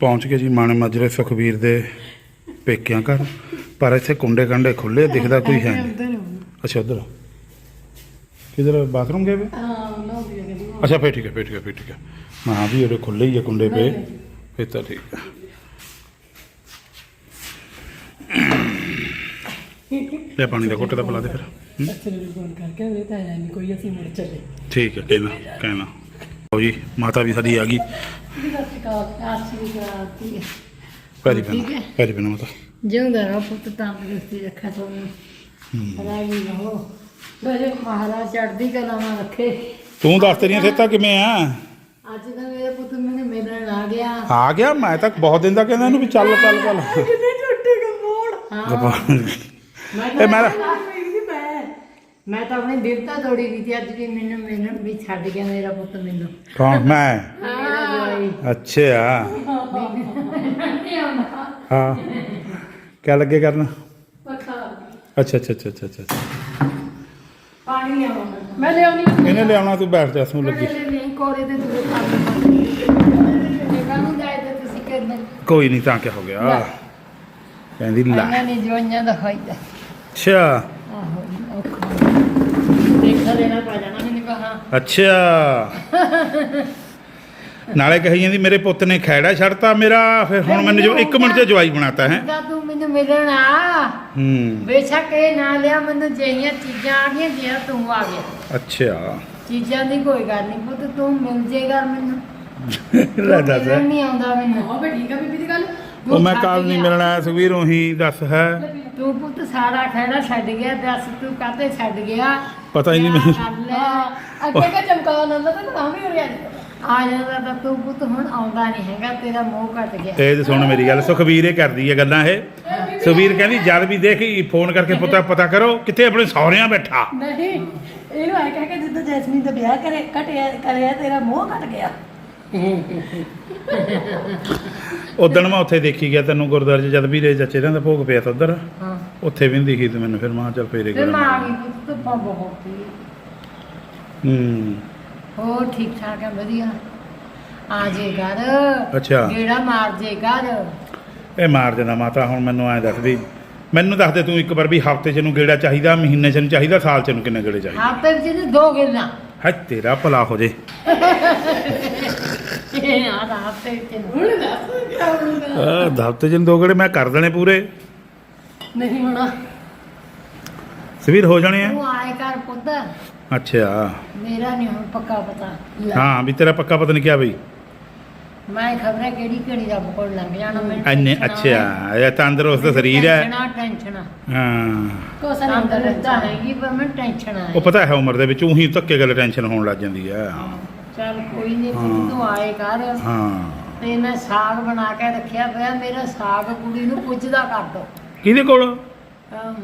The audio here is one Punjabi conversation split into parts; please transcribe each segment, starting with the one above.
ਪਹੁੰਚ ਗਏ ਜੀ ਮਾਣੇ ਮਾਜਰੇ ਸੁਖਵੀਰ ਦੇ ਪੇਕਿਆਂ ਘਰ। ਪਰ ਇੱਥੇ ਕੁੰਡੇ ਕੰਡੇ ਖੁੱਲੇ ਦਿਖਦਾ ਕੋਈ ਹੈ ਨਹੀਂ। ਅੱਛਾ ਉਧਰ ਕਿਧਰ ਬਾਥਰੂਮ ਗਏ ਵੇ? ਅੱਛਾ ਫੇਰ ਠੀਕ ਹੈ ਫੇਰ ਠੀਕ ਹੈ ਫੇਰ ਠੀਕ ਹੈ। ਮੈਂ ਵੀ ਉਹਦੇ ਖੁੱਲੇ ਹੀ ਆ ਕੁੰਡੇ ਪਏ। ਫੇਰ ਤਾਂ ਠੀਕ ਹੈ। ਲੈ ਪਾਣੀ ਦਾ ਘੁੱਟ ਦਾ ਪਿਲਾ ਦੇ ਫਿਰ। ਹੂੰ? ਫੋਨ ਕਰਕੇ ਉਹ ਤਾਂ ਆਇਆ ਨਹੀਂ ਕੋਈ ਅਸੀਂ ਮੁੜ ਚੱਲੇ। ਠੀਕ ਹੈ ਕਹਿਣਾ ਕਹਿਣਾ। ਲਓ ਜੀ ਮਾਤਾ ਵੀ ਸਾਡੀ ਆ ਗਈ। ਸਤਿ ਸ਼੍ਰੀ ਅਕਾਲ ਆਸ਼ੀ ਕਰਾਤੀ ਪੈਰੀ ਠੀਕ ਪੈਣਾ ਹੈ। ਪੈਰੀ ਪੈਣਾ ਮਾਤਾ। ਜਿਉਂਦਾ ਰਹੋ ਪੁੱਤ ਤੰਦਰੁਸਤੀ ਰੱਖਾ ਤੁਹਾਨੂੰ ਰਾਜੀ ਰਹੋ। ਮੇਰੇ ਮਹਾਰਾਜ ਚੜ੍ਹਦੀ ਕਲਾ ਨਾਲ ਰੱਖੇ। ਤੂੰ ਦੱਸ ਤੇਰੀਆਂ ਸਿਹਤਾਂ ਕਿਵੇਂ ਆ? ਅੱਜ ਤਾਂ ਮੇਰੇ ਪੁੱਤ ਮੈਨੂੰ ਮਿਲਣ ਆ ਗਿਆ। ਆ ਗਿਆ? ਮੈਂ ਤਾਂ ਬਹੁਤ ਦਿਨ ਦਾ ਕਹਿੰਦਾ ਇਹਨੂੰ ਵੀ ਚੱਲ ਚੱਲ ਚੱਲ। ਕਿੰਨੇ ਇਹ ਮੈਂ ਮੈਂ ਤਾਂ ਆਪਣੇ ਦਿਲ ਤਾਂ ਤੋੜੀ ਵੀ ਅੱਜ ਵੀ ਮੈਨੂੰ ਮਿਲਣ ਵੀ ਛੱਡ ਗਿਆ ਮੇਰਾ ਪੁੱਤ ਮੈਨੂੰ। ਕੌਣ? ਮੈਂ? ਅੱਛਾ ਨਹੀਂ ਹਾਂ। ਕਿਆ ਲੱਗੇ ਕਰਨ? ਅੱਛਾ ਅੱਛਾ ਅੱਛਾ ਅੱਛਾ ਅੱਛਾ। ਪਾਣੀ ਲਿਆਉਣਾ ਮੈਂ ਲਿਆਉਣੀ ਇਹਨੇ ਲਿਆਉਣਾ ਤੂੰ ਬੈਠ ਜਾ ਸੂ ਲੱਗੀ। ਨਹੀਂ ਕੋਰੇ ਤੇ ਤੇ ਕੋਈ ਨਹੀਂ ਤਾਂ ਕਿਆ ਹੋ ਗਿਆ। ਕਹਿੰਦੀ ਲੈ। ਇਹਨਾਂ ਨੇ ਜਵਾਈਆਂ ਦਾ ਫਾਇਦਾ। ਅੱਛਾ। ਆਹੋ ਔਖਾ ਦੇਖਾ ਦੇਣਾ ਪੈ ਜਾਣਾ ਮੈਨੂੰ ਕਹਾ। ਅੱਛਾ। ਨਾਲੇ ਕਹੀ ਜਾਂਦੀ ਮੇਰੇ ਪੁੱਤ ਨੇ ਖੈੜਾ ਛੱਡਤਾ ਮੇਰਾ ਫਿਰ ਹੁਣ ਮੈਨੂੰ ਜੋ 1 ਮਿੰਟ 'ਚ ਜਵਾਈ ਬਣਾਤਾ ਹੈ? ਤਾਂ ਤੂੰ ਮੈਨੂੰ ਮਿਲਣ ਆ। ਹੂੰ। ਬੇਸ਼ੱਕ ਇਹ ਨਾ ਲਿਆ ਮੈਨੂੰ ਜਿਹੀਆਂ ਚੀਜ਼ਾਂ ਆ ਗਈਆਂ ਜਿਹਾ ਤੂੰ ਆ ਗਿਆ। ਅੱਛਾ। ਚੀਜ਼ਾਂ ਦੀ ਕੋਈ ਗੱਲ ਨਹੀਂ ਪੁੱਤ ਤੂੰ ਮਿਲ ਜੇਗਾ ਮੈਨੂੰ। ਲੈ ਦੱਸ। ਮਿਲਣ ਨਹੀਂ ਆਉਂਦਾ ਮੈਨੂੰ। ਹਾਂ ਬੇ ਠੀਕ ਆ ਬੀਬੀ ਦੀ ਗੱਲ। ਉਹ ਮੈਂ ਕੱਲ ਨਹੀਂ ਮਿਲਣਾ ਸੁਖਵੀਰ ਉਹੀ ਦੱਸ ਹੈ। ਤੂੰ ਪੁੱਤ ਸਾਰਾ ਖੈੜਾ ਛੱਡ ਗਿਆ ਦੱਸ ਤੂੰ ਕਾਤੇ ਛੱਡ ਗਿਆ? ਪਤਾ ਹੀ ਨਹੀਂ ਮੈਨੂੰ। ਅੱਗੇ ਕਾ ਚਮਕਾ ਨੰਦਾ ਤਾਂ ਨਾਮ ਹੀ ਹੋ ਰਿਹਾ ਆ ਜਾਂਦਾ ਤਾਂ ਤੂੰ ਪੁੱਤ ਹੁਣ ਆਉਂਦਾ ਨਹੀਂ ਹੈਗਾ ਤੇਰਾ ਮੋਹ ਘਟ ਗਿਆ। ਇਹ ਤੇ ਸੁਣ ਮੇਰੀ ਗੱਲ ਸੁਖਵੀਰ ਇਹ ਕਰਦੀ ਹੈ ਗੱਲਾਂ ਇਹ। ਸੁਖਵੀਰ ਕਹਿੰਦੀ ਜਦ ਵੀ ਦੇਖੀ ਫੋਨ ਕਰਕੇ ਪਤਾ ਪਤਾ ਕਰੋ ਕਿੱਥੇ ਆਪਣੇ ਸਹੁਰਿਆਂ ਬੈਠਾ। ਨਹੀਂ ਇਹਨੂੰ ਐ ਕਹਿ ਕੇ ਜਿੱਦਾਂ ਜੈਸਮੀਨ ਦਾ ਵਿਆਹ ਕਰੇ ਕਟਿਆ ਕਰਿਆ ਤੇਰਾ ਮੋਹ ਕੱਟ ਗਿਆ। ਉਦੋਂ ਮੈਂ ਉੱਥੇ ਦੇਖੀ ਗਿਆ ਤੈਨੂੰ ਗੁਰਦੁਆਰੇ 'ਚ ਜਦ ਵੀ ਰੇ ਚਾਚੇ ਦਾ ਭੋਗ ਪਿਆ ਤਾਂ ਉਧਰ। ਹਾਂ। ਉੱਥੇ ਵੀ ਨੀ ਦਿਖੀ ਤੇ ਮੈਨੂੰ ਫਿਰ ਮਾਂ ਚੱਲ ਫੇਰੇ ਤੇ ਮਾਂ ਕਰਾਂ ਵੀ ਪੁੱਤ ਧੁੱਪਾਂ ਬਹੁਤ ਸੀ। ਹੂੰ। ਹੋਰ ਠੀਕ ਠਾਕ ਹੈ ਵਧੀਆ। ਆ ਜੇ ਘਰ ਅੱਛਾ। ਗੇੜਾ ਮਾਰ ਜੇ ਘਰ। ਇਹ ਮਾਰ ਦੇਣਾ ਮਾਤਾ ਹੁਣ ਮੈਨੂੰ ਐਂ ਦੱਸ ਵੀ ਮੈਨੂੰ ਦੱਸ ਦੇ ਤੂੰ ਇੱਕ ਵਾਰ ਵੀ ਹਫ਼ਤੇ 'ਚ ਨੂੰ ਗੇੜਾ ਚਾਹੀਦਾ ਮਹੀਨੇ 'ਚ ਨੂੰ ਚਾਹੀਦਾ ਸਾਲ 'ਚ ਨੂੰ ਕਿੰਨੇ ਗੇੜੇ ਚਾਹੀਦੇ? ਹਫ਼ਤੇ ਵਿੱਚ ਇਹਨੂੰ ਦੋ ਗਿਰਨਾ ਹੈ ਤੇਰਾ ਭਲਾ ਹੋ ਜੇ। ਆ ਤਾਂ ਹਫ਼ਤੇ ਵਿੱਚ ਇਹਨੂੰ। ਹੁਣ ਦੱਸ ਕਿਆ ਹੋਊਗਾ ਆ ਹਫ਼ਤੇ 'ਚ ਨੂੰ ਦੋ ਗੇੜੇ ਮੈਂ ਕਰ ਦੇਣੇ ਪੂਰੇ। ਨਹੀਂ ਹੋਣਾ। ਸਵੀਰ ਹੋ ਜਾਣੇ ਆ? ਤੂੰ ਆਏ ਕਰ ਪੁੱਤ। ਅੱਛਾ। ਮੇਰਾ ਨਹੀਂ ਹੁਣ ਪੱਕਾ ਪਤਾ। ਹਾਂ ਵੀ ਤੇਰਾ ਪੱਕਾ ਪਤਾ ਨਹੀਂ ਕਿਆ ਬਈ। ਮੈਂ ਖਬਰਾਂ ਕਿਹੜੀ ਕਿਹੜੀ ਦਾ ਕੋਲ ਲੰਘ ਜਾਣਾ ਮੈਨੂੰ ਐਨੇ ਟੈਨਸ਼ਨ। ਅੱਛਾ ਇਹ ਤੰਦਰੁਸਤ ਸਰੀਰ ਹੈ। Tension tension. ਹਾਂ। ਕੋਸਾ ਨਹੀਂ ਤੰਦਰੁਸਤ ਰਹਿੰਦਾ ਹੈਗੀ ਪਰ ਮੈਨੂੰ ਟੈਨਸ਼ਨ ਆ। ਉਹ ਪਤਾ ਹੈ ਉਮਰ ਦੇ ਵਿੱਚ ਉਹੀ ਧੱਕੇ ਗੱਲ ਟੈਨਸ਼ਨ ਹੋਣ ਲੱਗ ਜਾਂਦੀ ਹੈ ਚੱਲ ਕੋਈ ਨਹੀਂ ਹਾਂ। ਤੂੰ ਆਏ ਕਰ। ਹਾਂ। ਤੇ ਮੈਂ ਸਾਗ ਬਣਾ ਕੇ ਰੱਖਿਆ ਪਿਆ ਮੇਰਾ ਸਾਗ ਕੁੜੀ ਨੂੰ ਪੁੱਛਦਾ ਕਰ ਦੋ। ਕਿਹਦੇ ਕੋਲ?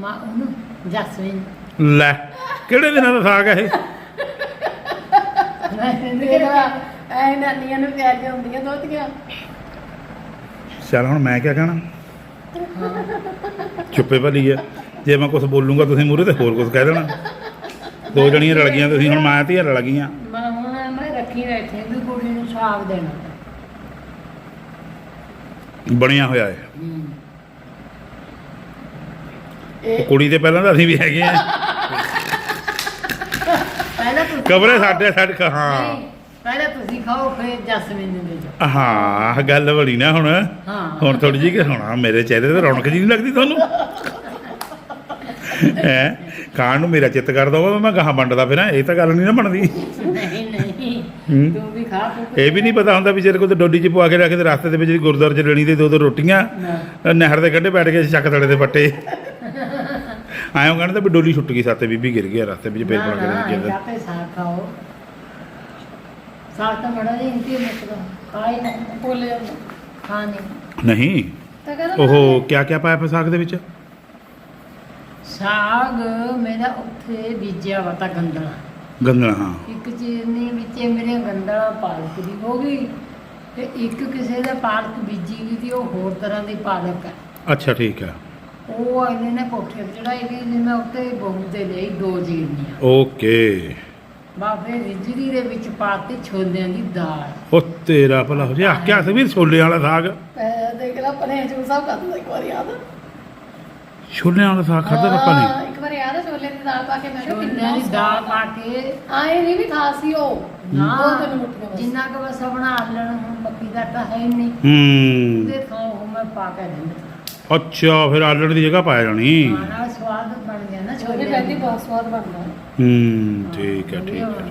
ਮਾਂ ਉਹਨੂੰ ਜਸਮੀਨ ਲੈ ਕਿਹੜੇ ਦਿਨਾਂ ਦਾ ਸਾਗ ਹੈ ਇਹ? ਤੇਰਾ ਐ ਨਾਨੀਆਂ ਨੂੰ ਪਿਆਰ ਜਿਹਾ ਹੁੰਦੀਆਂ ਦੋਤੀਆਂ। ਚੱਲ ਹੁਣ ਮੈਂ ਕਿਆ ਕਹਿਣਾ? ਚੁੱਪੇ ਭਲੀ ਹੈ ਜੇ ਮੈਂ ਕੁਝ ਬੋਲੂੰਗਾ ਤੁਸੀਂ ਮੂਹਰੇ ਤੇ ਹੋਰ ਕੁਝ ਕਹਿ ਦੇਣਾ। ਦੋ ਜਣੀਆਂ ਰਲ ਗਈਆਂ ਤੁਸੀਂ ਹੁਣ ਮਾਂ ਧੀਆਂ ਰਲ ਗਈਆਂ। ਮੈਂ ਰੱਖੀ ਬੈਠੀ ਵੀ ਕੁੜੀ ਨੂੰ ਸਾਗ ਦੇਣਾ। ਬਣਿਆ ਹੋਇਆ ਹੈ। ਇਹ ਕੁੜੀ ਤੇ ਪਹਿਲਾਂ ਤਾਂ ਅਸੀਂ ਵੀ ਹੈਗੇ ਆ ਪਹਿਲਾਂ ਤੁਸੀਂ ਕਬਰੇ। ਸਾਡੇ ਸਾਡੇ ਕ- ਹਾਂ। ਨਹੀਂ, ਪਹਿਲਾਂ ਤੁਸੀਂ ਖਾਓ ਫਿਰ ਜਸਮੀਨ ਨੂੰ ਦੇ ਦਿਓ ਹਾਂ ਆਹ ਗੱਲ ਬੜੀ ਨਾ ਹੁਣ। ਹਾਂ। ਹੁਣ ਥੋੜੀ ਜਿਹੀ ਕਿ ਹੁਣ ਮੇਰੇ ਚਿਹਰੇ ਤੇ ਰੌਣਕ ਜੀ ਨਹੀਂ ਲੱਗਦੀ ਤੁਹਾਨੂੰ? ਹੈ? ਖਾਣ ਨੂੰ ਮੇਰਾ ਚਿੱਤ ਕਰਦਾ ਹੋਵੇ ਮੈਂ ਗਾਹਾਂ ਵੰਡਦਾ ਫਿਰਾਂ ਇਹ ਤਾਂ ਗੱਲ ਨਹੀਂ ਨਾ ਬਣਦੀ। ਨਹੀਂ। ਤੂੰ ਵੀ ਖਾ ਤੂੰ ਇਹ ਵੀ ਨਹੀਂ ਪਤਾ ਹੁੰਦਾ ਵੀ ਜਿਹੜੇ ਕੋਲ ਡੋਡੀ 'ਚ ਪਵਾ ਕੇ ਰੱਖਦੇ ਰਸਤੇ ਦੇ ਵਿੱਚ ਜਿਹੜੀ ਗੁਰਦੁਆਰੇ 'ਚ ਲੈਣੀ ਤੇ ਦੋ ਦੋ ਰੋਟੀਆਂ ਨਹਿਰ ਦੇ ਕੰਢੇ ਬੈਠ ਕੇ ਚੱਕ ਤੜੇ ਦੇ ਪੱਟੇ। ਆਇਓ ਕਹਿੰਦੇ ਵੀ ਡੋਲੀ ਛੁੱਟ ਗਈ ਸਾਤੇ ਬੀਬੀ ਗਿਰ ਗਿਆ ਰਸਤੇ ਵਿੱਚ ਫੇਰ ਬਣਾ ਕੇ ਦੇ ਕੇ ਜਾਤੇ ਸਾਗ ਖਾਓ। ਸਾਗ ਤਾਂ ਬੜਾ ਜੀ ਇੰਤੀ ਮੁਕਦਾ ਖਾਈ ਨਾ ਭੁੱਲ ਜਾਂਦਾ ਖਾ ਨਹੀਂ ਨਹੀਂ ਤਾਂ ਕਹਿੰਦਾ ਕਿਆ ਕਿਆ ਪਾਇਆ ਪਸਾਕ ਦੇ ਵਿੱਚ? ਸਾਗ ਮੇਰਾ ਉੱਥੇ ਬੀਜਿਆ ਵਾ ਤਾਂ ਗੰਦਲਾ। ਗੰਦਲਾ ਹਾਂ। ਇੱਕ ਚੀਜ਼ ਨੇ ਵਿੱਚ ਮੇਰੇ ਗੰਦਲਾ ਪਾਲਕ ਦੀ ਹੋ ਗਈ ਤੇ ਇੱਕ ਕਿਸੇ ਦਾ ਪਾਲਕ ਬੀਜੀ ਗਈ ਸੀ ਉਹ ਹੋਰ ਤਰ੍ਹਾਂ ਦੀ ਪਾਲਕ ਹੈ। ਅੱਛਾ ਠੀਕ ਹੈ। ਉਹ ਇਹਨੇ ਨੇ ਕੋਠੇ ਤੇ ਚੜਾਈ ਗਈ ਜੀ ਮੈਂ ਉੱਤੇ ਬਹੂ ਤੇ ਲਈ ਦੋ ਜੀਰਨੀਆਂ ਓਕੇ। ਬਾਫੇ ਰਿਜੜੀ ਦੇ ਵਿੱਚ ਪਾਤੀ ਛੋਲਿਆਂ ਦੀ ਦਾਲ। ਉਹ ਤੇਰਾ ਭਲਾ ਹੋ ਜਾ ਕਿਆ ਸਵੀਰ ਛੋਲੇ ਵਾਲਾ ਸਾਗ। ਦੇਖ ਲਾ ਪਨੇ ਜੂ ਸਭ ਕਰ ਦਿੰਦਾ ਇੱਕ ਵਾਰ ਯਾਦ ਛੋਲੇ ਵਾਲਾ ਸਾਗ ਖਾਧਾ ਆਪਾਂ ਨੇ? ਹਾਂ, ਇੱਕ ਵਾਰ ਯਾਦ ਹੈ ਛੋਲੇ ਦੀ ਦਾਲ ਪਾ ਕੇ ਮੈਂ ਕਿਹਾ ਛੋਲਿਆਂ ਕਿੰਨਾ ਦੀ ਦਾਲ ਪਾ ਕੇ। ਆਏ ਨਹੀਂ ਵੀ ਖਾਸ ਸੀ ਉਹ। ਨਾ ਦੋ ਤਿੰਨ ਮੁੱਠੀਆਂ ਬਸ। ਜਿੰਨਾ ਕੁ ਬਸ ਬਣਾ ਲੈਣ ਹੁਣ ਮੱਕੀ ਦਾ ਤਾਂ ਹੈ ਹੀ ਨਹੀਂ। ਹੂੰ। ਤੇ ਥਾਂ ਉਹ ਮੈਂ ਪਾ ਕੇ ਦਿੰਦਾ ਅੱਛਾ ਫਿਰ ਆਲਣ ਦੀ ਜਗ੍ਹਾ ਪਾਇਆ ਜਾਣੀ। ਖਾਣਾ ਸਵਾਦ ਬਣ ਗਿਆ ਨਾ ਛੋਲੇ ਛੋਲੇ ਪਹਿਲੀ ਬਹੁਤ ਸਵਾਦ ਬਣਦਾ। ਹੂੰ ਠੀਕ ਹੈ ਠੀਕ ਹੈ।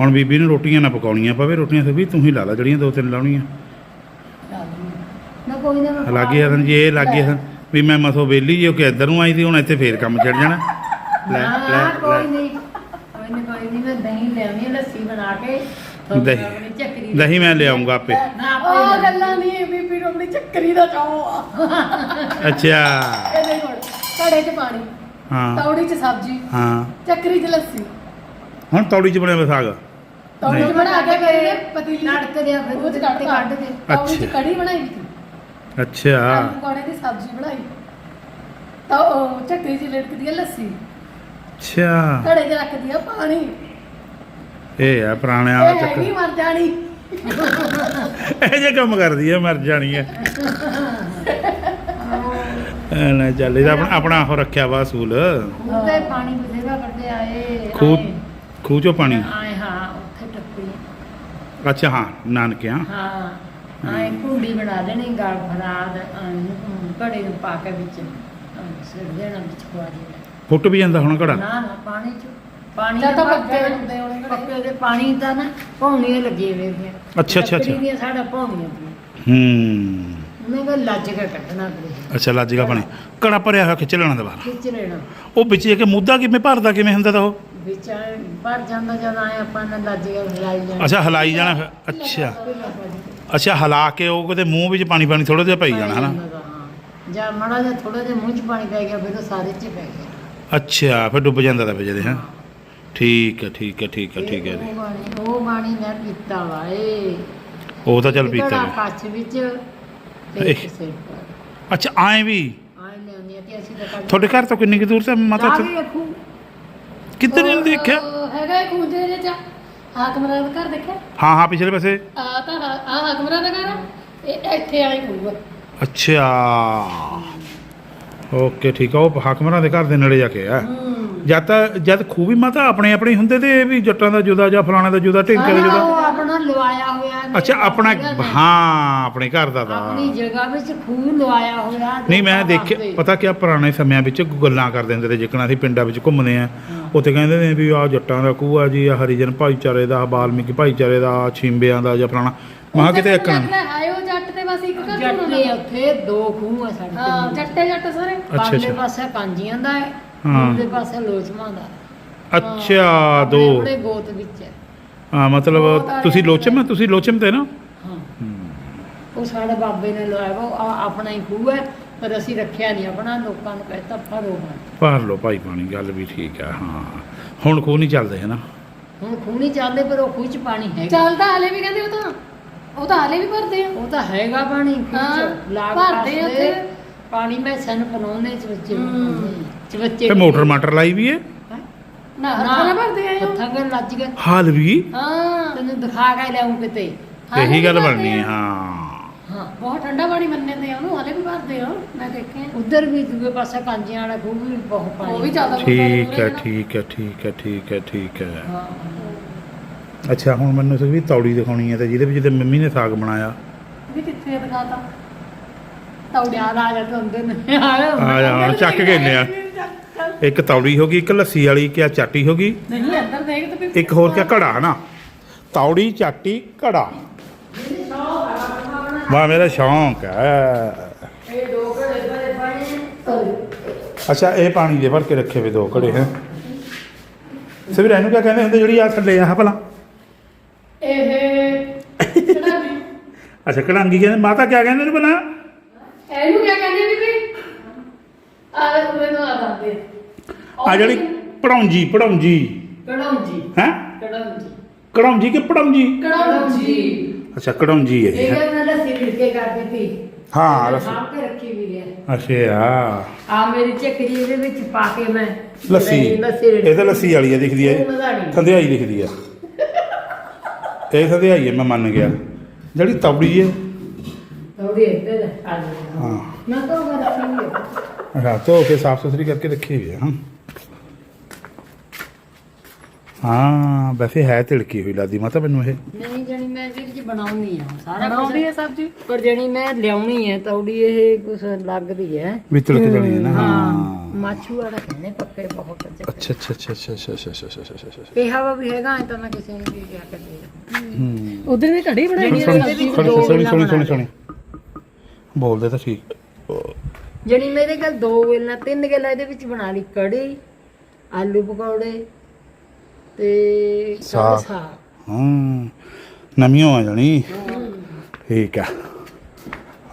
ਹੁਣ ਬੀਬੀ ਨੂੰ ਰੋਟੀਆਂ ਨਾ ਪਕਾਉਣੀਆਂ ਪਵੇ ਰੋਟੀਆਂ ਤੇ ਵੀ ਤੂੰ ਹੀ ਲਾ ਲਾ ਜਿਹੜੀਆਂ ਦੋ ਤਿੰਨ ਲਾਉਣੀਆਂ। ਨਾ ਕੋਈ ਨਾ ਮੈਂ ਲੱਗੇ ਹਰਨ ਜੀ ਇਹ ਲੱਗੇ ਵੀ ਮੈਂ ਮਸੋ ਵੇਲੀ ਜੀ ਉਹ ਕਿ ਇੱਧਰ ਨੂੰ ਆਈ ਸੀ ਹੁਣ ਇੱਥੇ ਫੇਰ ਕੰਮ ਚੜ ਜਾਣਾ। ਲੈ ਨਾ, ਲੈ ਕੋਈ ਲੈ। ਨਹੀਂ ਕੋਈ ਨਹੀਂ ਕੋਈ ਨਹੀਂ ਮੈਂ ਦਹੀਂ ਲਿਆਉਣੀ ਲੱਸੀ ਬਣਾ ਕੇ। ਦਹੀਂ- ਆਪਣੀ ਚੱਕਰੀ ਦਹੀਂ ਮੈਂ ਲਿਆਉਂਗਾ ਆਪੇ। ਨਾ ਉਹ ਆਪੇ ਗੱਲਾਂ ਨਹੀਂ ਬੀਬੀ ਨੂੰ ਆਪਣੀ ਚੱਕਰੀ ਦਾ ਚਾਹ ਆ। ਅੱਛਾ। ਇਹਦੇ ਕੋਲ ਘੜੇ 'ਚ ਪਾਣੀ ਹਾਂ। ਤੌੜੀ 'ਚ ਸਬਜ਼ੀ ਹਾਂ। ਚੱਕਰੀ 'ਚ ਲੱਸੀ। ਹੁਣ ਤੌੜੀ ਚ ਬਣਿਆ ਵਾ ਸਾਗ? ਤੌੜੀ 'ਚ। ਬਣਾ ਕੇ ਗਏ ਪਤੀਲੀ ਦਿਆ ਫਿਰ ਉਹ 'ਚ ਕੱਢ ਕੱਢ ਕੇ। ਕੇ ਤੌੜੀ 'ਚ ਅੱਛਾ। ਕੜੀ ਬਣਾਈ ਸੀ? ਅੱਛਾ। ਆਲੂ ਕੋੜੇ ਦੀ ਸਬਜ਼ੀ ਬਣਾਈ। ਤਾਂ ਉਹ ਚੱਕਰੀ 'ਚ ਲਟਕਦੀ ਆ ਲੱਸੀ। ਅੱਛਾ। ਘੜੇ 'ਚ ਰੱਖਦੀ ਆ ਪਾਣੀ। ਇਹ ਆ ਪੁਰਾਣਿਆਂ ਵਾਲਾ ਇਹ ਹੈਗੀ ਚੱਕਰ। ਮਰ ਜਾਣੀ। ਇਹ ਜੇ ਕੰਮ ਕਰਦੀ ਆ ਮਰ ਜਾਣੀ ਆ। ਐ ਨਾ ਚੱਲ ਇਹਦਾ ਆਪਣਾ ਆਪਣਾ ਉਹ ਰੱਖਿਆ ਵਾ ਅਸੂਲ। ਖੂਹ ਤੇ ਪਾਣੀ ਬਥੇਰਾ ਕੱਢੇ ਆਏ। ਖੂਹ ਖੂਹ ਚੋਂ ਪਾਣੀ? ਆਏ ਹਾਂ ਉੱਥੇ ਟੱਪੀ। ਅੱਛਾ ਹਾਂ ਨਾਨਕਿਆਂ। ਹਾਂ। ਆਏ ਕੁੰਡੀ ਬਣਾ ਦੇਣੀ ਗਲ ਫਰਾਦ ਘੜੇ ਨੂੰ ਪਾ ਕੇ ਵਿੱਚ ਸਿਰ ਦੇਣਾ ਵਿੱਚ ਪਾ ਦੇਣਾ ਫੁੱਟ ਵੀ ਜਾਂਦਾ ਹੁਣ ਘੜਾ? ਨਾ ਨਾ ਪਾਣੀ ਚ ਪਾਣੀ ਤਾਂ ਪੱਕੇ ਹੁੰਦੇ ਹੋਣੇ। ਪੱਕੇ ਦੇ ਪਾਣੀ ਤਾਂ ਨਾ ਪੌਣੀਆਂ ਲੱਗੇ ਵੇ ਨੇ ਅੱਛਾ, ਅੱਛਾ, ਅੱਛਾ। ਦੀਆਂ ਸਾਡਾ ਪੌਣੀਆਂ ਦੀਆਂ। ਹੂੰ। ਉਹਨੇ ਕੋ ਲੱਜ ਕੇ ਕੱਢਣਾ ਪੜੇ ਅੱਛਾ ਲੱਜਗਾ ਪਾਣੀ। ਘੜਾ ਭਰਿਆ ਹੋਇਆ ਖਿੱਚ ਲੈਣਾ ਦੁਬਾਰਾ। ਖਿੱਚ ਲੈਣਾ। ਉਹ ਵਿੱਚ ਇਹ ਕਿ ਮੁੱਦਾ ਕਿਵੇਂ ਭਰਦਾ ਕਿਵੇਂ ਹੁੰਦਾ ਤਾਂ ਉਹ? ਵਿੱਚ ਭਰ ਜਾਂਦਾ ਜਦ ਆਏ ਆਪਾਂ ਨੇ ਲੱਜ ਕੇ ਹਿਲਾਈ ਜਾਣਾ। ਅੱਛਾ ਹਲਾਈ ਜਾਣਾ ਫਿਰ। ਅੱਛਾ। ਅੱਛਾ ਹਲਾ ਕੇ ਉਹ ਕਿਤੇ ਮੂੰਹ ਵਿੱਚ ਪਾਣੀ ਪਾਣੀ ਥੋੜਾ ਜਿਹਾ ਪਈ ਜਾਣਾ ਹਨਾ? ਹਾਂ। ਜਾਂ ਮੜਾ ਜਿਹਾ ਥੋੜਾ ਜਿਹਾ ਮੂੰਹ ਚ ਪਾਣੀ ਪੈ ਗਿਆ ਫਿਰ ਉਹ ਸਾਰੇ ਚ ਪੈ ਗਿਆ। ਅੱਛਾ ਫਿਰ ਡੁੱਬ ਜਾਂਦਾ ਤਾਂ ਫਿਰ ਜਦੇ ਹਾਂ? ਠੀਕ ਹੈ ਠੀਕ ਹੈ ਠੀਕ ਹੈ ਠੀਕ ਹੈ ਉਹ ਬਾਣੀ ਉਹ ਮੈਂ ਪੀਤਾ ਵਾ ਏ। ਉਹ ਤਾਂ ਚੱਲ ਪੀਤਾ ਵਾ। ਕੱਚ ਵਿੱਚ ਤੇ ਪਰ। ਅੱਛਾ ਆਏ ਵੀ? ਆਏ ਲਿਆਉਂਦੀ ਆ ਤੇ ਅਸੀਂ ਤਾਂ ਕੱਢ ਤੁਹਾਡੇ ਘਰ ਤੋਂ ਕਿੰਨੀ ਕੁ ਦੂਰ ਤੇ ਮਾਤਾ ਲਾ ਇੱਥੇ ਕਿੱਧਰ ਨਹੀਂ ਦੇਖਿਆ? ਹੈਗਾ ਇੱਕ ਖੂੰਜੇ ਜਿਹੇ 'ਚ ਹਾਕਮਰਾ ਦਾ ਘਰ ਦੇਖਿਆ? ਹਾਂ ਹਾਂ ਪਿਛਲੇ ਪਾਸੇ। ਆ ਤਾਂ ਆ ਹਾਕਮਰਾ ਦਾ ਘਰ ਆ। ਇਹ ਇੱਥੇ ਆਈ ਆ ਅੱਛਾ। ਓਕੇ ਠੀਕ ਆ। ਉਹ ਹਾਕਮਰਾਂ ਦੇ ਘਰ ਦੇ ਨੇੜੇ ਜਾ ਕੇ ਆ। ਜਦ ਤਾਂ ਜਦ ਵੀ ਮਾਤਾ ਆਪਣੇ ਆਪਣੇ ਹੁੰਦੇ ਤੇ ਇਹ ਵੀ ਜੱਟਾਂ ਦਾ ਜੁਦਾ ਜਾਂ ਫਲਾਣਾ ਦਾ ਜੁਦਾ ਢਿੰਕੇ ਦਾ ਆਹ, ਜੁਦਾ। ਉਹ ਆਪਣਾ ਲਵਾਇਆ ਹੋਇਆ ਨੇ, ਅੱਛਾ ਆਪਣਾ ਆਪਣੀ ਜਗ੍ਹਾ ਤੇ। ਹਾਂ ਆਪਣੇ ਘਰ ਦਾ ਦਾ ਆਪਣੀ ਜਗ੍ਹਾ ਵਿੱਚ ਖੂਹ ਲਵਾਇਆ ਹੋਇਆ ਨਹੀਂ ਮੈਂ ਲੋਕਾਂ ਦੇਖਿਆ ਵਾਸਤੇ। ਪਤਾ ਕਿਆ ਪੁਰਾਣੇ ਸਮਿਆਂ ਵਿੱਚ ਗੱਲਾਂ ਕਰਦੇ ਹੁੰਦੇ ਤੇ ਜਿੱਕਣਾ ਅਸੀਂ ਪਿੰਡਾਂ ਵਿੱਚ ਘੁੰਮਦੇ ਆ। ਉੱਥੇ ਕਹਿੰਦੇ ਨੇ ਵੀ ਆ ਜੱਟਾਂ ਦਾ ਖੂਹ ਆ ਜੀ ਆ ਹਰੀਜਨ ਭਾਈਚਾਰੇ ਦਾ ਬਾਲਮੀਕੀ ਭਾਈਚਾਰੇ ਦਾ ਛਿੰਬਿਆਂ ਦਾ ਜਾਂ ਫਲਾਣਾ। ਮਹਾ ਕਿਤੇ ਜੱਟ ਤੇ ਬਸ ਇੱਕ ਘਰ ਜੱਟ ਹੁੰਦਾ ਦੇ ਉੱਥੇ ਦੋ ਖੂਹ ਆ ਸਾਡੇ ਹਾਂ ਪਿੰਡ ਵਿੱਚ। ਜੱਟੇ ਜੱਟ ਸਾਰੇ। ਅੱਛਾ, ਪਰਲੇ ਅੱਛਾ। ਪਾਸੇ ਕਾਂਜੀਆਂ ਦਾ ਹੈ ਹਾਂ। ਦੂਜੇ ਪਾਸੇ ਲੋਚਮਾਂ ਦਾ। ਅੱਛਾ ਦੋ। ਆਪਣੇ ਗੋਤ ਵਿੱਚ ਹੈ। ਹਾਂ ਮਤਲਬ ਆ ਤੁਸੀਂ। ਲੋਚਮ ਤੁਸੀਂ ਲੋਚਮ ਤੇ ਨਾ? ਹਾਂ। ਉਹ ਸਾਡੇ ਬਾਬੇ ਨੇ ਲਵਾਇਆ ਵਾ, ਉਹ ਆ- ਆਪਣਾ ਹੀ ਖੂਹ ਹੈ ਪਰ ਅਸੀਂ ਰੱਖਿਆ ਨਹੀਂ ਆਪਣਾ ਲੋਕਾਂ ਨੂੰ ਕਹਿਤਾ ਫੜੋ ਹੁਣ। ਭਰ ਲਓ ਭਾਈ ਪਾਣੀ ਗੱਲ ਵੀ ਠੀਕ ਆ ਹਾਂ। ਹੁਣ ਖੂਹ ਨਹੀਂ ਚੱਲਦੇ ਹੈ ਨਾ? ਹੁਣ ਖੂਹ ਨਹੀਂ ਚੱਲਦੇ ਪਰ ਉਹ ਖੂਹ ਚ ਪਾਣੀ ਹੈਗਾ। ਚੱਲਦਾ ਹਲੇ ਵੀ ਕਹਿੰਦੇ ਉਹ ਤਾਂ ਉਹ ਤਾਂ ਹਲੇ ਵੀ ਭਰਦੇ ਆ। ਉਹ ਤਾਂ ਹੈਗਾ ਪਾਣੀ ਖੂਹ ਹਾਂ, ਚ ਲਾਗ ਭਰਦੇ ਆ ਉੱਥੇ। ਪਾਣੀ ਮੈਂ ਸਨ ਪਨਾਉਣੇ ਚ ਬੱਚੇ। ਚ ਬੱਚੇ ਤੇ ਮੋਟਰ ਮਾਟਰ ਲਾਈ ਵੀ ਹੈ? ਨਾ ਹੱਥਾਂ ਨਾਲ ਭਰਦੇ ਆ ਉਹ। ਹੱਥਾਂ ਨਾਲ ਲੱਜ ਗਏ। ਹਾਲ ਵੀ? ਹਾਂ। ਤੈਨੂੰ ਦਿਖਾ ਕੇ ਲਿਆਉਂ ਕਿਤੇ। ਇਹੀ ਗੱਲ ਬਣਨੀ ਹੈ। ਹਾਂ। ਹਾਂ ਬਹੁਤ ਠੰਡਾ ਪਾਣੀ ਮੰਨਦੇ ਆ ਉਹਨੂੰ ਹਲੇ ਵੀ ਭਰਦੇ ਆ। ਮੈਂ ਦੇਖੇ ਆ। ਉਧਰ ਵੀ ਦੂਏ ਪਾਸੇ ਕਾਂਜੀਆਂ ਵਾਲਾ ਖੂਹ ਵੀ ਬਹੁਤ ਪਾਣੀ ਉਹ ਵੀ ਜ਼ਿਆਦਾ ਠੀਕ ਹੈ ਠੀਕ ਹੈ ਠੀਕ ਹੈ ਠੀਕ ਹੈ ਠੀਕ ਹੈ। ਹਾਂ। ਅੱਛਾ ਹੁਣ ਮੈਨੂੰ ਸੀ ਵੀ ਤੌੜੀ ਦਿਖਾਉਣੀ ਹੈ ਤੇ ਜਿਹਦੇ ਵਿੱਚ ਤੇ ਮੰਮੀ ਨੇ ਸਾਗ ਬਣਾਇਆ। ਵੀ ਕਿੱਥੇ ਦਿਖਾਤਾ ਤੌੜੀ ਆ ਲਾ ਜਾਂ ਅੰਦਰ ਨੇ। ਆ ਜਾ ਚੱਕ ਕੇ ਨੇ ਆ। ਇੱਕ ਤੌੜੀ ਹੋ ਗਈ ਇੱਕ ਲੱਸੀ ਵਾਲੀ ਕਿਆ ਚਾਟੀ ਹੋ ਗਈ। ਨਹੀਂ ਅੰਦਰ ਦੇਖ ਤੇ ਇੱਕ ਹੋਰ ਕਿਆ ਘੜਾ ਨਾ ਤੌੜੀ ਚਾਟੀ ਘੜਾ। ਵਾਹ ਮੇਰਾ ਸ਼ੌਂਕ ਹੈ। ਇਹ ਦੋ ਘੜੇ ਭਰੇ ਪਾਣੀ ਅੱਛਾ ਇਹ ਪਾਣੀ ਦੇ ਭਰ ਕੇ ਰੱਖੇ ਵੇ ਦੋ ਘੜੇ ਹੈ। ਸਵੀਰ ਇਹਨੂੰ ਕਿਆ ਕਹਿੰਦੇ ਹੁੰਦੇ ਜਿਹੜੀ ਆ ਥੱਲੇ ਆ ਭਲਾ? ਇਹ ਕਿਹੜਾ ਵੀ ਅੱਛਾ ਕੜਾਂਗੀ ਕਹਿੰਦੇ ਮਾਤਾ ਕਿਆ ਕਹਿੰਦੇ ਨੇ ਭਲਾ? ਇਹਨੂੰ ਕੀ ਕਹਿੰਦੇ ਬੀਬੀ ਆ ਉਰੇ ਨੂੰ ਆ ਜਾਂਦੇ ਆ। ਜਿਹੜੀ ਪੜੌਂਜੀ ਪੜੌਂਜੀ। ਕੜੌਂਜੀ। ਹੈ? ਕੜੌਂਜੀ। ਕੜੌਂਜੀ ਕਿ ਪੜੌਂਜੀ? ਕੜੌਂਜੀ। ਅੱਛਾ ਕੜੌਂਜੀ ਹੈ ਇਹ ਇਹ ਹੈਂ? ਕਹਿੰਦਾ ਲੱਸੀ ਲਿਖੇ ਕਰ ਦਿੱਤੀ ਹਾਂ ਲੱਸੀ। ਸਾਂਭ ਕੇ ਰੱਖੀ ਵੀ ਹੈ। ਅੱਛਾ ਆ। ਮੇਰੀ ਚੱਕਰੀ ਇਹਦੇ ਵਿੱਚ ਪਾ ਕੇ ਮੈਂ ਲੱਸੀ। ਇਹ ਤਾਂ ਲੱਸੀ ਵਾਲੀ ਹੈ ਦਿਖਦੀ ਹੈ। ਥੰਧਿਆਈ ਦਿਖਦੀ ਆ। ਇਹ ਸਦਿਆਈ ਹੈ ਮੈਂ ਮੰਨ ਗਿਆ। ਜਿਹੜੀ ਤੌੜੀ ਹੈ। ਥੋੜੀ ਇੱਧਰ ਆ ਹਾਂ। ਮੈਂ ਤਾਂ ਰੱਖੀ ਹੈ। ਧੋ ਕੇ ਸਾਫ਼ ਸੁਥਰੀ ਕਰਕੇ ਰੱਖੀ ਹੋਈ ਹੈ ਹਾਂ। ਹਾਂ ਵੈਸੇ ਹੈ ਤਿਲਕੀ ਹੋਈ ਲਾਦੀ ਮਾਤਾ ਮੈਨੂੰ ਇਹ ਨਹੀਂ ਜਣੀ ਮੈਂ ਵਿੱਚ ਬਣਾਉਣੀ ਆ ਸਾਰਾ ਬਣਾਉਂਦੀ ਹੈ ਸਬਜ਼ੀ ਪਰ ਜਣੀ ਮੈਂ ਲਿਆਉਣੀ ਹੈ ਤੌੜੀ ਇਹ ਕੁਛ ਲੱਗਦੀ ਹੈ ਵੀ ਤਿਲਕ ਜਣੀ ਹੈ ਨਾ ਹਾਂ ਮਾਛੂ ਵਾਲਾ ਕਹਿੰਦੇ ਪੱਕੇ ਬਹੁਤ ਅੱਛੇ ਅੱਛਾ ਅੱਛਾ ਅੱਛਾ ਅੱਛਾ ਅੱਛਾ ਅੱਛਾ ਅੱਛਾ ਅੱਛਾ ਅੱਛਾ ਅੱਛਾ ਕਿਹਾ ਵਾ ਵੀ ਹੈਗਾ ਤਾਂ ਮੈਂ ਕਿਸੇ ਨੂੰ ਵੀ ਕਰ ਹੂੰ ਉਧਰ ਵੀ ਕੜੀ ਬਣਾਈ ਜਿਹੜੀ ਸੁਣੀ ਸੁਣੀ ਸੁਣੀ ਸੁਣੀ ਬਣਾ ਸੁਣੀ ਸੁਣੀ ਬੋਲਦੇ ਤਾਂ ਠੀਕ ਜਣੀ ਮੇਰੇ ਕੋਲ ਦੋ ਵੇਲਾਂ ਤਿੰਨ ਵੇਲਾਂ ਇਹਦੇ ਵਿੱਚ ਬਣਾ ਲਈ ਕੜੀ ਆਲੂ ਪਕੌੜੇ ਤੇ ਸਾਗ। ਸਾਗ ਹਾਂ ਨਵੀਆਂ ਆ ਜਾਣੀ। ਠੀਕ ਆ।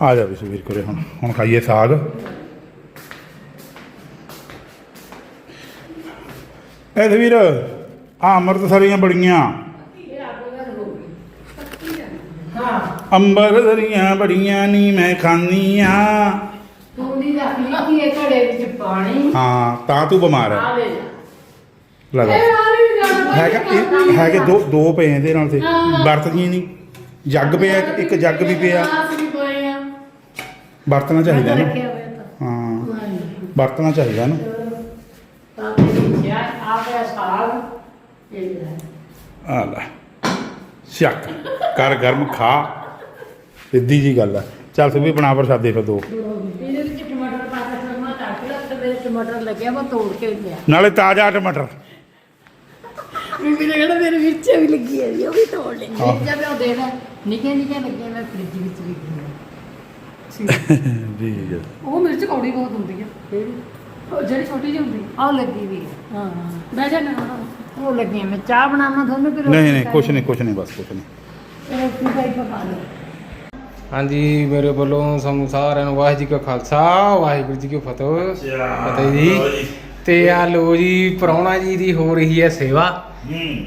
ਆ ਜਾ ਵੀ ਸੁਵੀਰ ਕਰੇ ਹੁਣ। ਹੁਣ ਖਾਈਏ ਸਾਗ। ਇਹ ਵੀਰ ਆ ਅੰਮ੍ਰਿਤਸਰੀਆਂ ਬੜੀਆਂ। ਹਾਂ ਅੰਬਰਸਰੀਆਂ ਬੜੀਆਂ ਨੀ ਮੈਂ ਖਾਨੀਆਂ। ਤੂੜੀ ਰੱਖ ਲਈ ਕਿ ਇਹ ਘੜੇ ਵਿੱਚ ਪਾਣੀ। ਹਾਂ ਤਾਂ ਤੂੰ ਬਿਮਾਰ ਹੈ ਆ ਲੈ ਲੈ। ਲੈ ਹੈਗਾ ਇਹ- ਹੈਗੇ ਦੋ ਦੋ ਪਏ ਇਹਦੇ ਨਾਲ ਤੇ ਵਰਤਦੀਆਂ ਨਹੀਂ। ਜੱਗ ਪਿਆ ਇੱਕ- ਇੱਕ ਜੱਗ ਵੀ ਪਿਆ। ਪਏ ਆ ਵਰਤਣਾ ਚਾਹੀਦਾ ਇਹਨੂੰ ਰੱਖਿਆ ਹੋਇਆ ਤਾਂ ਹਾਂ ਵਰਤਣਾ ਚਾਹੀਦਾ ਤਾਂ ਯਾਰ ਆ ਗਿਆ ਸਾਗ ਇਹ ਲੈ ਆ ਲੈ ਸ਼ੱਕ ਕਰ ਗਰਮ ਖਾ। ਸਿੱਧੀ ਜੀ ਗੱਲ ਹੈ ਚੱਲ ਵੀ ਬਣਾ ਪ੍ਰਸ਼ਾਦੇ ਫਿਰ ਦੋ। ਇਹਦੇ ਵਿੱਚ ਟਮਾਟਰ ਪਾ ਕੇ ਫਿਰ ਮੈਂ ਕੱਟ ਲਿਆ ਤੇ ਮੇਰੇ ਟਮਾਟਰ ਲੱਗਿਆ ਮੈਂ ਤੋੜ ਕੇ ਲਿਆ। ਨਾਲੇ ਤਾਜ਼ਾ ਟਮਾਟਰ। ਬੀਬੀ ਨੇ ਕਿਹੜਾ ਮੇਰੇ ਵਿੱਚ ਵੀ ਲੱਗੀ ਹੈ ਜੀ, ਉਹ ਵੀ ਤੋੜ ਲੈ ਹਾਂ। ਜਦ ਉਹ ਦੇ ਲੈ ਨਿੱਕੇ ਨਿੱਕੇ ਲੱਗੇ ਮੈਂ ਫ੍ਰਿਜ ਵਿੱਚ ਰੱਖੀ ਜੀ ਜੀ ਉਹ ਮਿਰਚ ਕੌੜੀ ਬਹੁਤ ਹੁੰਦੀ ਆ ਉਹ ਜਿਹੜੀ ਛੋਟੀ ਜਿਹੀ ਹੁੰਦੀ ਆ ਲੱਗੀ ਵੀ ਹੈ। ਹਾਂ। ਬਹਿ ਜਾ ਨਾ ਉਹ ਲੱਗੀ ਹੈ। ਮੈਂ ਚਾਹ ਬਣਾਵਾਂ ਤੁਹਾਨੂੰ ਕਿ ਨਹੀਂ ਨਹੀਂ ਕੁਛ ਨਹੀਂ ਕੁਛ ਨਹੀਂ ਬਸ ਕੁਛ ਨਹੀਂ। ਰੋਟੀ ਪਾਈ ਪਕਾ ਲਓ। ਹਾਂਜੀ ਮੇਰੇ ਵੱਲੋਂ ਸਾਨੂੰ ਸਾਰਿਆਂ ਨੂੰ ਵਾਹਿਗੁਰੂ ਜੀ ਕਾ ਖਾਲਸਾ ਵਾਹਿਗੁਰੂ ਜੀ ਕੀ ਫਤਿਹ। ਫਤਿਹ ਜੀ। ਤੇ ਆ ਲੋ ਜੀ ਪ੍ਰਾਹੁਣਾ ਜੀ ਦੀ ਹੋ ਰਹੀ ਹੈ ਸੇਵਾ। ਹੂੰ।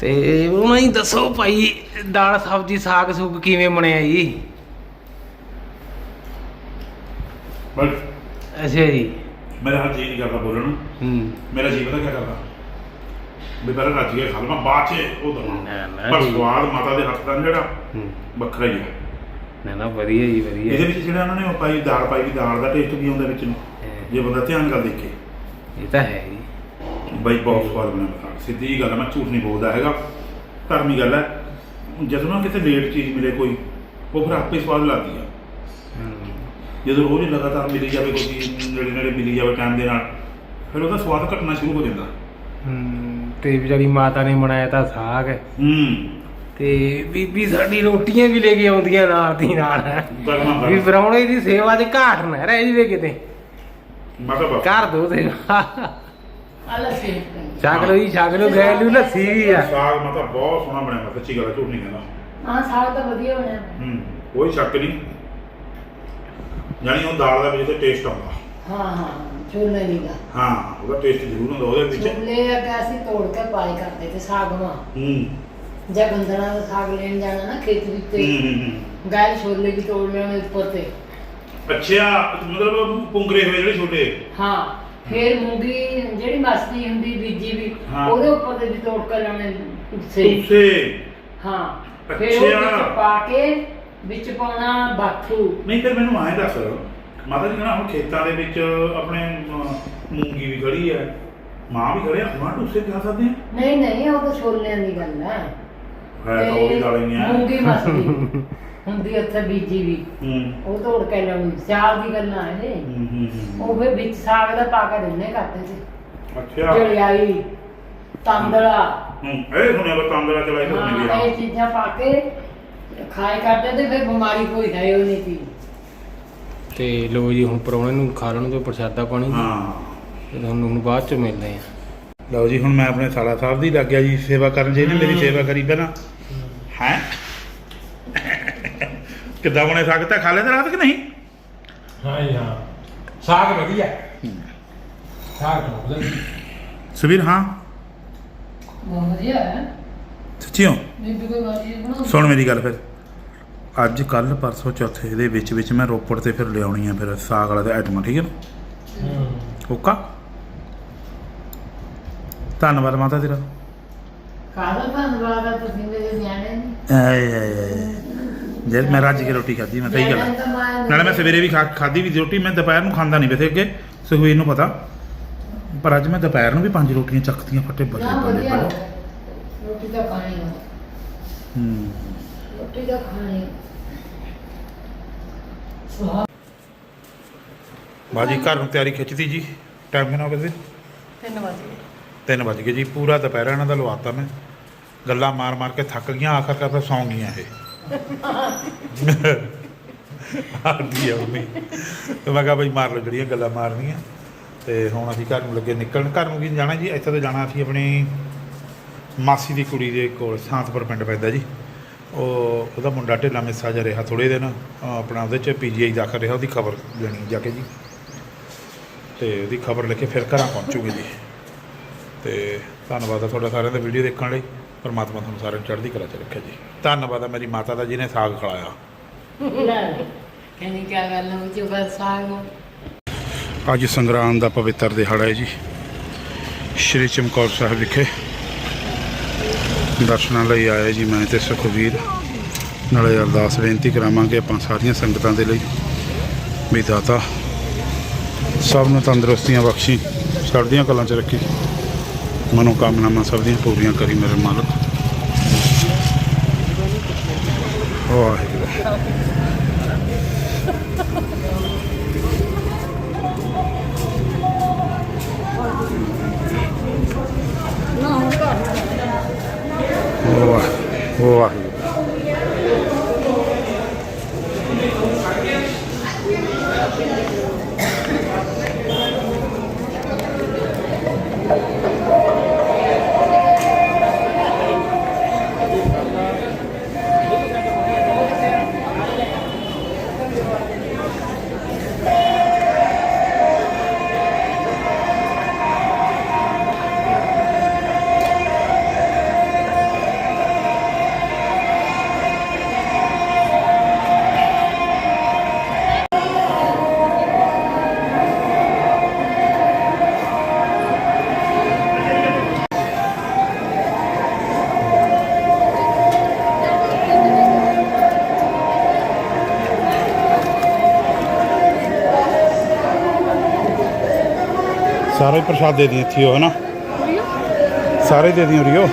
ਤੇ ਉਹਨਾਂ ਹੀ ਦੱਸੋ ਭਾਈ ਦਾਲ ਸਬਜ਼ੀ ਸਾਗ ਸੁਗ ਕਿਵੇਂ ਬਣਿਆ ਜੀ? ਬਸ। ਅੱਛਾ ਜੀ। ਮੇਰਾ ਹੱਥ ਜੀ ਨਹੀਂ ਕਰਦਾ ਬੋਲਣ ਨੂੰ। ਹੂੰ। ਮੇਰਾ ਜੀ ਪਤਾ ਕੀ ਕਰਦਾ? ਵੀ ਪਹਿਲਾਂ ਰੱਜ ਕੇ ਖਾ ਲਵਾਂ ਬਾਅਦ ਚ ਉਹ ਦਵਾਂ। ਨਾ, ਨਾ ਪਰ ਜੀ। ਸਵਾਦ ਮਾਤਾ ਦੇ ਹੱਥ ਦਾ ਨੀ ਜਿਹੜਾ ਹੂੰ। ਵੱਖਰਾ ਹੀ ਹੈ ਨਾ ਨਾ ਵਧੀਆ ਜੀ ਇਹਦੇ ਵਧੀਆ ਵਿੱਚ ਜਿਹੜਾ ਉਹਨਾਂ ਨੇ ਉਹ ਪਾਈ ਦਾਲ ਪਾਈ ਵੀ ਦਾਲ ਦਾ ਟੇਸਟ ਵੀ ਆਉਂਦਾ ਵਿੱਚ ਨੂੰ? ਜੇ ਬੰਦਾ ਧਿਆਨ ਨਾਲ ਦੇਖੇ। ਇਹ ਤਾਂ ਹੈ ਜੀ। ਬਈ ਬਹੁਤ ਸਵਾਦ ਬਤਾ ਸਿੱਧੀ ਗੱਲ ਹੈ, ਮੈਂ ਝੂਠ ਨਹੀਂ ਬੋਲਦਾ ਹੈਗਾ। ਧਰਮੀ ਗੱਲ ਹੈ ਜਦੋਂ ਨਾ ਕਿਤੇ ਲੇਟ ਚੀਜ਼ ਮਿਲੇ ਕੋਈ ਉਹ ਫਿਰ ਆਪੇ ਸਵਾਦ ਲੱਗਦੀ ਆ। ਹੂੰ। ਜਦੋਂ ਰੋਜ਼ ਲਗਾਤਾਰ ਮਿਲੀ ਜਾਵੇ ਕੋਈ ਚੀਜ਼ ਨੇੜੇ ਨੇੜੇ ਮਿਲੀ ਜਾਵੇ ਟਾਈਮ ਦੇ ਨਾਲ ਫਿਰ ਉਹਦਾ ਸਵਾਦ ਘਟਣਾ ਸ਼ੁਰੂ ਹੋ ਜਾਂਦਾ। ਹੂੰ ਤੇ ਵਿਚਾਰੀ ਮਾਤਾ ਨੇ ਬਣਾਇਆ ਤਾਂ ਸਾਗ ਹੂੰ। ਤੇ ਬੀਬੀ ਸਾਡੀ ਰੋਟੀਆਂ ਵੀ ਲੈ ਕੇ ਆਉਂਦੀਆਂ ਨਾਲ ਦੀ ਨਾਲ। ਵੀ ਪ੍ਰਾਹੁਣੇ ਦੀ ਸੇਵਾ 'ਚ ਘਾਟ ਨਾ ਰਹਿ ਜਵੇ ਕਿਤੇ। ਮੈਂ ਕਿਹਾ ਬਸ। ਕਰ ਦੋ ਸੇਵਾ ਆਲਾ ਸੇਵ ਛਕ ਲਓ ਜੀ ਛਕ ਲਓ ਗੈਲ ਨੂੰ ਲੱਸੀ ਵੀ ਆ। ਸਾਗ ਮਤਲਬ ਬਹੁਤ ਸੋਹਣਾ ਬਣਿਆ ਮੈਂ ਸੱਚੀ ਗੱਲ ਹੈ, ਝੂਠ ਨਹੀਂ ਕਹਿੰਦਾ। ਹਾਂ ਸਾਗ ਤਾਂ ਵਧੀਆ ਬਣਿਆ। ਹੂੰ ਕੋਈ ਸ਼ੱਕ ਨਹੀਂ। ਜਾਨੀ ਉਹ ਦਾਲ ਦਾ ਵਿੱਚ ਤੇ ਟੇਸਟ ਆਉਂਦਾ। ਹਾਂ ਹਾਂ ਛੋਲੇ ਨਹੀਂ ਦਾ ਹਾਂ ਉਹਦਾ ਟੇਸਟ ਜ਼ਰੂਰ ਹੁੰਦਾ ਉਹਦੇ ਵਿੱਚ। ਛੋਲੇ ਅੱਗੇ ਅਸੀਂ ਤੋੜ ਕੇ ਪਾਈ ਕਰਦੇ ਤੇ ਸਾਗਵਾਂ ਹੂੰ। ਜਾਂ ਗੰਦਲਾਂ ਦਾ ਸਾਗ ਲੈਣ ਜਾਣਾ ਨਾ ਖੇਤ ਵਿੱਚ ਹੂੰ, ਤੇ। ਹੂੰ ਹੂੰ। ਗਾਇ ਛੋਲੇ ਵੀ ਤੋੜ ਲੈਣੇ ਉੱਪਰ ਤੇ। ਅੱਛਾ ਮਤਲਬ ਪੁੰਗਰੇ ਹੋਏ ਜਿਹੜੇ ਛੋਟੇ ਹਾਂ। ਫਿਰ ਮੂੰਗੀ ਜਿਹੜੀ ਮਸਤੀ ਹੁੰਦੀ ਬੀਜੀ ਵੀ ਹਾਂ। ਉਹਦੇ ਉੱਪਰ ਤੇ ਵੀ ਤੋੜ ਕੇ ਲੈਣੇ ਉੱਸੇ ਉਸੇ ਹਾਂ ਫਿਰ ਉਹ ਅੱਛਾ। ਵਿੱਚ ਪਾ ਕੇ ਵਿੱਚ ਪਾਉਣਾ ਬਾਥੂ। ਨਹੀਂ ਫਿਰ ਮੈਨੂੰ ਆਏ ਦੱਸ ਮਾਤਾ ਜੀ ਕਹਿੰਦਾ ਹੁਣ ਖੇਤਾਂ ਦੇ ਵਿੱਚ ਆਪਣੇ ਅਮ, ਮੂੰਗੀ ਵੀ ਖੜੀ ਹੈ ਮਾਂ ਵੀ ਖੜਿਆ ਮਾਂ ਟੂਸੇ ਖਾ ਸਕਦੇ ਆ? ਨਹੀਂ ਨਹੀਂ ਉਹ ਤਾਂ ਛੋਲਿਆਂ ਦੀ ਗੱਲ ਹੈ ਹੈ ਤਾਂ ਉਹ ਵੀ ਦਾਲਾਂ ਹੀ ਆ ਮੂੰਗੀ ਮਸਤੀ ਹੁੰਦੀ ਉੱਥੇ ਬੀਜੀ ਵੀ। ਹੂੰ। ਉਹ ਤੋੜ ਕੇ ਲੈਣੀ ਸਿਆਲ ਦੀ ਗੱਲਾਂ ਇਹ। ਹੂੰ, ਹੂੰ ਹੂੰ। ਉਹ ਫਿਰ ਵਿੱਚ ਸਾਗ ਦਾ ਪਾ ਕੇ ਦਿੰਨੇ ਕਰਦੇ ਸੀ ਅੱਛਾ। ਜੜਿਆਈ ਤਾਂਦੜਾ ਹੂੰ ਇਹ ਸੁਣਿਆ ਬਸ ਤਾਂਦਰਾ ਚਲਾਈ ਤਾਂ ਨਹੀਂ ਹਾਂ, ਗਿਆ ਇਹ ਚੀਜ਼ਾਂ ਪਾ ਕੇ ਖਾਏ ਕਰਦੇ ਤੇ ਫਿਰ ਬਿਮਾਰੀ ਕੋਈ ਹੈ ਉਹ ਨਹੀਂ ਸੀ ਤੇ ਲੋ ਜੀ ਹੁਣ ਪ੍ਰਾਹੁਣੇ ਨੂੰ ਖਾ ਲੈਣ ਤੋਂ ਪ੍ਰਸ਼ਾਦਾ ਪਾਣੀ। ਹਾਂ। ਤੇ ਤੁਹਾਨੂੰ ਹੁਣ ਬਾਅਦ ਚ ਮਿਲਦੇ ਆ ਲਓ ਜੀ ਹੁਣ ਮੈਂ ਆਪਣੇ ਸਾਲਾ ਸਾਹਿਬ ਦੀ ਲੱਗ ਗਿਆ ਜੀ ਸੇਵਾ ਕਰਨ। ਜੇ ਇਹਨੇ ਮੇਰੀ ਸੇਵਾ ਕਰੀ ਪਹਿਲਾਂ। ਹੈ? ਕਿੱਦਾਂ ਬਣੇ ਸਾਗ ਤਾਂ ਖਾ ਲੈਂਦੇ ਰਾਤ ਕਿ ਨਹੀਂ? ਹਾਂ ਜੀ ਹਾਂ। ਸਾਗ ਵਧੀਆ। ਸਾਗ ਬਹੁਤ ਵਧੀਆ। ਸੁਵੀਰ ਹਾਂ। ਬਹੁਤ ਵਧੀਆ ਹੈ। ਸੱਚੀਓ ਬੀਬੀ ਕੋਈ ਵਾਜੀ ਬਣਾ ਸੁਣ ਮੇਰੀ ਗੱਲ ਫਿਰ। ਅੱਜ ਕੱਲ ਪਰਸੋਂ ਚੌਥੇ ਦੇ ਵਿੱਚ ਵਿੱਚ ਮੈਂ ਰੋਪੜ ਤੇ ਫਿਰ ਲਿਆਉਣੀ ਆ ਫਿਰ ਸਾਗ ਵਾਲਾ ਤੇ ਆਈਟਮਾਂ ਠੀਕ ਹੈ ਨਾ? ਹੂੰ। ਓਕਾ। ਧੰਨਵਾਦ ਮਾਤਾ ਤੇਰਾ। ਕਾਹਦਾ ਧੰਨਵਾਦ ਆ ਤੁਸੀਂ ਮੇਰੇ ਨਿਆਣੇ ਆਏ ਆਏ ਆਏ। ਜੇ ਮੈਂ ਰੱਜ ਕੇ ਰੋਟੀ ਖਾਧੀ ਮੈਂ ਸਹੀ ਗੱਲ ਹੈ। ਨਾਲੇ ਮੈਂ ਸਵੇਰੇ ਵੀ ਖਾ ਖਾਧੀ ਵੀ ਰੋਟੀ ਮੈਂ ਦੁਪਹਿਰ ਨੂੰ ਖਾਂਦਾ ਨਹੀਂ ਵੈਸੇ ਅੱਗੇ ਸੁਖਵੀਰ ਨੂੰ ਪਤਾ। ਪਰ ਅੱਜ ਮੈਂ ਦੁਪਹਿਰ ਨੂੰ ਵੀ ਪੰਜ ਰੋਟੀਆਂ ਚੱਕਤੀਆਂ ਫੱਟੇ ਬੱਲੇ ਨਾ ਬੱਲੇ ਵਧੀਆ। ਬੱਲੇ ਰੋਟੀ ਤਾਂ ਖਾਣੀ ਆ। ਹੂੰ। ਰੋਟੀ ਤਾਂ ਖਾਣੀ ਬਾਜੀ ਘਰ ਨੂੰ ਤਿਆਰੀ ਖਿੱਚਦੀ ਜੀ? ਟਾਈਮ ਕਿੰਨਾ ਹੋ ਗਿਆ ਸੀ? ਤਿੰਨ ਵਜੇ 3 ਵਜ ਗਏ ਜੀ ਪੂਰਾ ਦੁਪਹਿਰ ਇਹਨਾਂ ਦਾ ਲਵਾਤਾ ਮੈਂ। ਗੱਲਾਂ ਮਾਰ ਮਾਰ ਕੇ ਥੱਕ ਗਈਆਂ ਆਖਰ ਕਰ ਸੌਂ ਗਈਆਂ ਇਹ। ਆਦੀ ਆ ਮੰਮੀ ਤੇ ਮੈਂ ਕਿਹਾ ਬਈ ਮਾਰ ਲਓ ਜਿਹੜੀਆਂ ਗੱਲਾਂ ਮਾਰਨੀਆਂ। ਤੇ ਹੁਣ ਅਸੀਂ ਘਰ ਨੂੰ ਲੱਗੇ ਨਿਕਲਣ। ਘਰ ਨੂੰ ਕੀ ਜਾਣਾ ਜੀ, ਇੱਥੇ ਤੋਂ ਜਾਣਾ ਅਸੀਂ ਆਪਣੀ ਮਾਸੀ ਦੀ ਕੁੜੀ ਦੇ ਕੋਲ, ਸਾਂਤਪੁਰ ਪਿੰਡ ਪੈਂਦਾ ਜੀ। ਉਹ, ਉਹਦਾ ਮੁੰਡਾ ਢਿੱਲਾ ਮਿੱਸਾ ਜਿਹਾ ਰਿਹਾ ਥੋੜੇ ਦਿਨ। ਅਹ ਆਪਣਾ ਉਹਦੇ ਚ ਪੀਜੀਆਈ ਦਾਖਲ ਰਿਹਾ, ਉਹਦੀ ਖਬਰ ਲੈਣੀ ਜਾ ਕੇ ਜੀ। ਤੇ ਉਹਦੀ ਖਬਰ ਲੈ ਕੇ ਫਿਰ ਘਰਾਂ ਪਹੁੰਚੂਗੇ ਜੀ। ਤੇ ਧੰਨਵਾਦ ਆ ਤੁਹਾਡਾ ਸਾਰਿਆਂ ਦਾ ਵੀਡੀਓ ਦੇਖਣ ਲਈ। ਪਰਮਾਤਮਾ ਤੁਹਾਨੂੰ ਸਾਰਿਆਂ ਨੂੰ ਚੜ੍ਹਦੀ ਕਲਾ ਚ ਰੱਖੇ ਜੀ। ਧੰਨਵਾਦ ਆ ਮੇਰੀ ਮਾਤਾ ਦਾ ਜਿਹਨੇ ਸਾਗ ਖਿਲਾਇਆ। ਕਹਿੰਦੀ ਕਿਆ ਗੱਲ ਹੋ ਜੀ ਬਸ ਸਾਗ ਅੱਜ ਸੰਗਰਾਮ ਦਾ ਪਵਿੱਤਰ ਦਿਹਾੜਾ ਹੈ ਜੀ। ਸ਼੍ਰੀ ਚਮਕੌਰ ਸਾਹਿਬ ਵਿਖੇ ਦਰਸ਼ਨਾਂ ਲਈ ਆਏ ਜੀ ਮੈਂ ਤੇ ਸੁਖਵੀਰ ਨਾਲੇ ਅਰਦਾਸ ਬੇਨਤੀ ਕਰਾਵਾਂਗੇ ਆਪਾਂ ਸਾਰੀਆਂ ਸੰਗਤਾਂ ਦੇ ਲਈ। ਵੀ ਦਾਤਾ ਸਭ ਨੂੰ ਤੰਦਰੁਸਤੀਆਂ ਬਖਸ਼ੀ ਚੜ੍ਹਦੀਆਂ ਕਲਾਂ 'ਚ ਰੱਖੀ। ਮਨੋ ਸਭ ਦੀਆਂ ਪੂਰੀਆਂ ਕਰੀ ਮੇਰੇ ਮਾਲਕ। ਵਾਹਿਗੁਰੂ। ਵਾਹ ਵਾਹਿਗੁਰੂ। ਸਾਰੇ ਪ੍ਰਸ਼ਾਦ ਦੇ ਦੀ ਇੱਥੇ ਹੋ ਹਨਾ ਸਾਰੇ ਦੇ ਦੀ ਉਰੀਓ